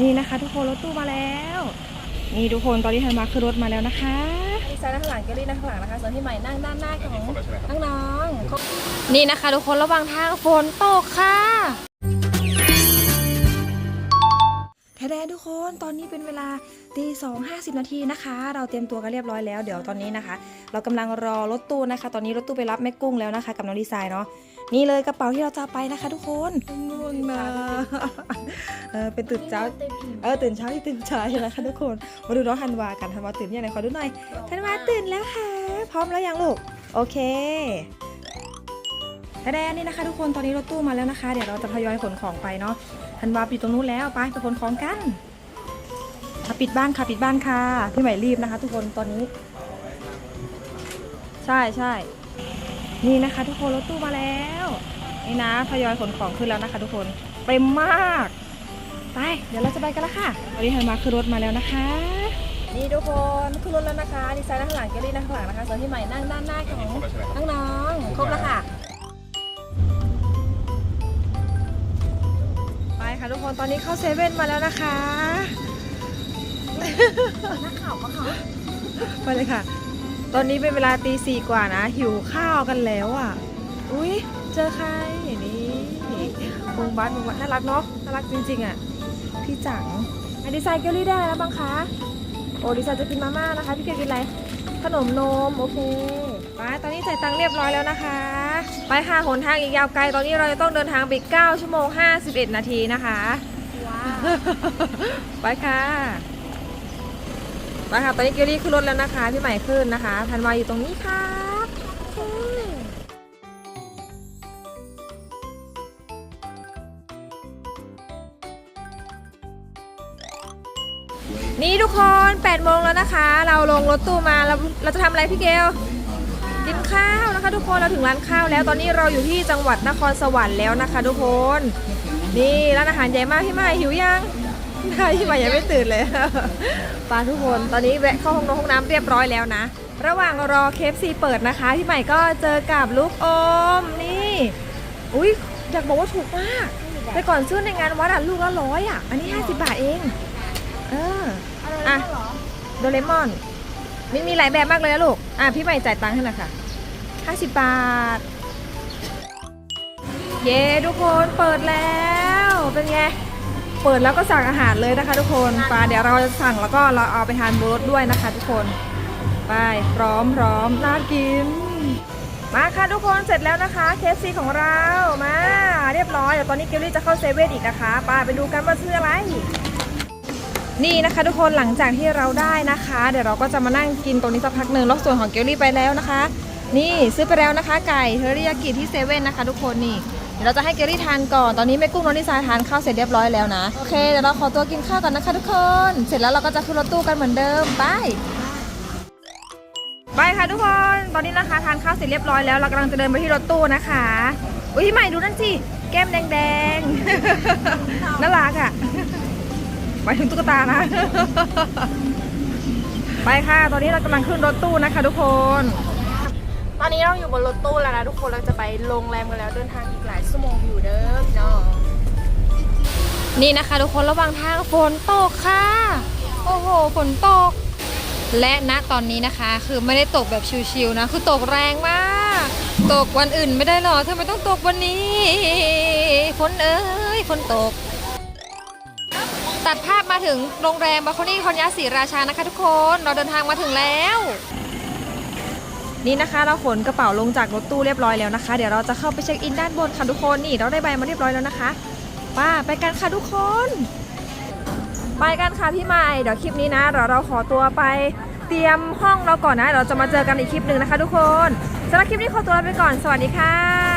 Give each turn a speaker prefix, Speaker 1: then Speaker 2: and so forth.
Speaker 1: นี่นะคะ ทุกคนรถตู้มาแล้ว นี่ทุกคนตอนนี้ธันวาขึ้นรถมาแล้วนะคะ
Speaker 2: ดีไซน์นั่งข้างหลังเกลลี่นั่งข้างหลังนะคะส่วนพี่ใหม่นั่งด้านหน้าของน้องๆ
Speaker 1: นี่นะคะ ทุกคนระหว่างทางฝนตกค่ะแท้แดทุกคนตอนนี้เป็นเวลาตีสองห้าสิบนาทีนะคะ เราเตรียมตัวกันเรียบร้อยแล้วเดี๋ยวตอนนี้นะคะ เรากำลังรอรถตู้นะคะ ตอนนี้รถตู้ไปรับแม่กุ้งแล้วนะคะ กับน้องดีไซน์เนาะ นี่เลยกระเป๋าที่เราจะเอาไปนะคะทุกคนง่วงนะเออเป็นตื่นเช้าเออตื่นเช้าที่ตื่นเช้านะคะทุกคนมาดูน้องธันวากันธันวาตื่นยังไงขอดูหน่อยธันวาตื่นแล้วค่ะ พร้อมแล้วยังลูกโอเคแท้ๆนี่นะคะ ทุกคนตอนนี้รถตู้มาแล้วนะคะ เดี๋ยวเราจะทยอยขนของไปเนาะธันวาปิดตรงนู้นแล้วไปไปขนของกันมาปิดบ้านค่ะปิดบ้านค่ะพี่ใหม่รีบนะคะ ทุกคนตอนนี้ ใช่ใช่ นี่นะคะทุกคนรถตู้มาแล้ว นี่นะทยอยขนของขึ้นแล้วนะคะทุกคนเต็มมาก ไปเดี๋ยวเราจะไปกันแล้วค่ะตอนนี้ธันวาขึ้นรถมาแล้วนะคะ
Speaker 2: นี่ทุกคนขึ้นรถแล้วนะคะดีไซน์นั่งข้างหลังเกลลี่นั่งข้างหลังนะคะส่วนพี่ใหม่นั่งด้านหน้าของน้องๆครบแล้วค่ะ
Speaker 1: ไปค่ะทุกคนตอนนี้เข้าเซเว่นมาแล้วนะคะ
Speaker 2: นักข่าวก็ค่ะ
Speaker 1: ไปเลยค่ะ ตอนนี้เป็นเวลาตีสี่กว่านะ หิวข้าวกันแล้วอะ อุ้ยเจอใครนี่บุงบัสบุงบัสน่ารักเนาะน่ารักจริงๆอะ พี่จังอะดีไซน์เกลลี่ได้อะไรแล้วบ้างคะ โอ้ดีไซน์จะกินมาม่านะคะ พี่เกลกินอะไร ขนมนม โอเคไปตอนนี้จ่ายตังค์เรียบร้อยแล้วนะคะ ไปค่ะหนทางอีกยาวไกล ตอนนี้เราจะต้องเดินทางไปอีก9ชั่วโมง 51 นาทีนะคะ
Speaker 2: ว้าว
Speaker 1: ไปค่ะ ไปค่ะตอนนี้เกลลี่ขึ้นรถแล้วนะคะ พี่ใหม่ขึ้นนะคะ ธันวาอยู่ตรงนี้ครับโอเคนี่ทุกคน8โมงแล้วนะคะ เราลงรถตู้มาเราเราจะทำอะไรพี่เกลกินข้าวนะคะ ทุกคนเราถึงร้านข้าวแล้ว ตอนนี้เราอยู่ที่จังหวัดนครสวรรค์แล้วนะคะ ทุกคน นี่ร้านอาหารใหญ่มากพี่ใหม่หิวยัง พี่ใหม่ยังไม่ตื่นเลยปาทุกคนตอนนี้แวะเข้าห้องน้ำห้องน้ำเรียบร้อยแล้วนะ ระหว่างรอเคฟซีเปิดนะคะ พี่ใหม่ก็เจอกับลูกอมนี่อุ้ยอยากบอกว่าถูกมากไปก่อนซื้อในงานวัดอะลูกละร้อยอะอันนี้ 50 บาทเอง เอออะโดเรมอนมีมีหลายแบบมากเลยนะลูก อะพี่ใหม่จ่ายตังค์ให้หน่อยค่ะ50 บาท เย้ทุกคนเปิดแล้ว เป็นไง เปิดแล้วก็สั่งอาหารเลยนะคะ ทุกคนปลาเดี๋ยวเราจะสั่งแล้วก็เราเอาไปทานบนรถด้วยนะคะ ทุกคนไปพร้อมพร้อมน่ากิน มาค่ะทุกคนเสร็จแล้วนะคะเคฟซีของเรามาเรียบร้อยเดี๋ยวตอนนี้เกลลี่จะเข้าเซเว่นอีกนะคะไปไปดูกันว่าซื้ออะไรนี่นะคะทุกคนหลังจากที่เราได้นะคะ เดี๋ยวเราก็จะมานั่งกินตรงนี้สักพักหนึ่งแล้วส่วนของเกลลี่ไปแล้วนะคะ นี่ซื้อไปแล้วนะคะ ไก่เทอริยากิที่เซเว่นนะคะ ทุกคนนี่ เดี๋ยวเราจะให้เกลลี่ทานก่อน ตอนนี้แม่กุ้งน้องนิสาทานข้าวเสร็จเรียบร้อยแล้วนะ โอเค เดี๋ยวเราขอตัวกินข้าวก่อนนะคะทุกคน เสร็จแล้วเราก็จะขึ้นรถตู้กันเหมือนเดิม ไป ไปค่ะทุกคน ตอนนี้นะคะทานข้าวเสร็จเรียบร้อยแล้ว เรากำลังจะเดินไปที่รถตู้นะคะ อุ้ยพี่ใหม่ดูนั่นสิ แก้มแดงๆ น่ารักอะหมายถึงตุ๊กตานะ ไปค่ะ ตอนนี้เรากำลังขึ้นรถตู้นะคะ ทุกคน
Speaker 2: ตอนนี้เราอยู่บนรถตู้แล้วนะทุกคนเราจะไปโรงแรมกันแล้วเดินทางอีกหลายชั่วโมงอยู่เด้อพี่น้อง
Speaker 1: นี่นะคะ ทุกคนระหว่างทางฝนตกค่ะ โอ้โหฝนตก และณตอนนี้นะคะ คือไม่ได้ตกแบบชิวๆนะ คือตกแรงมาก ตกวันอื่นไม่ได้หรอทำไมต้องตกวันนี้ ฝนเอ้ยฝนตก ตัดภาพมาถึงโรงแรมบาคอนี่คอนยาศรีราชานะคะ ทุกคนเราเดินทางมาถึงแล้ว นี่นะคะเราขนกระเป๋าลงจากรถตู้เรียบร้อยแล้วนะคะ เดี๋ยวเราจะเข้าไปเช็คอินด้านบนค่ะทุกคนนี่เราได้ใบมาเรียบร้อยแล้วนะคะป้าไปกันค่ะทุกคน ไปกันค่ะพี่ไม่เดี๋ยวคลิปนี้นะเดี๋ยวเราขอตัวไปเตรียมห้องเราก่อนนะเดี๋ยวเราจะมาเจอกันอีกคลิปหนึ่งนะคะ ทุกคนสำหรับคลิปนี้ขอตัวลาไปก่อนสวัสดีค่ะ